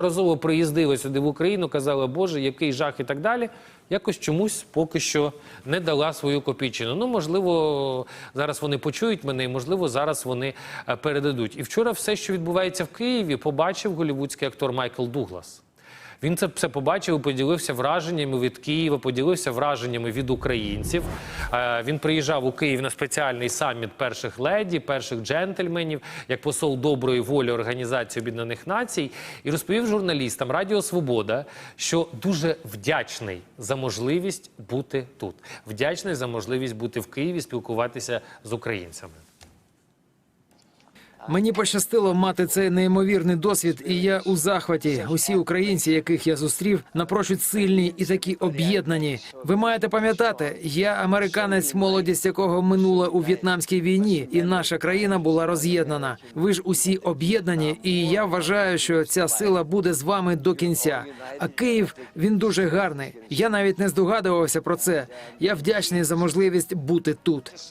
Разово приїздили сюди в Україну, казали, Боже, який жах і так далі. Якось чомусь поки що не дала свою копійчину. Ну, можливо, зараз вони почують мене, і можливо, зараз вони е, передадуть. І вчора все, що відбувається в Києві, побачив голівудський актор Майкл Дуглас. Він це все побачив і поділився враженнями від Києва, поділився враженнями від українців. Е, Він приїжджав у Київ на спеціальний саміт перших леді, перших джентльменів, як посол доброї волі Організації Об'єднаних Націй, і розповів журналістам Радіо Свобода, що дуже вдячний за можливість бути тут, вдячний за можливість бути в Києві, спілкуватися з українцями. Мені пощастило мати цей неймовірний досвід, і я у захваті. Усі українці, яких я зустрів, напрочуд сильні і такі об'єднані. Ви маєте пам'ятати, я американець, молодість якого минула у в'єтнамській війні, і наша країна була роз'єднана. Ви ж усі об'єднані, і я вважаю, що ця сила буде з вами до кінця. А Київ він дуже гарний. Я навіть не здогадувався про це. Я вдячний за можливість бути тут.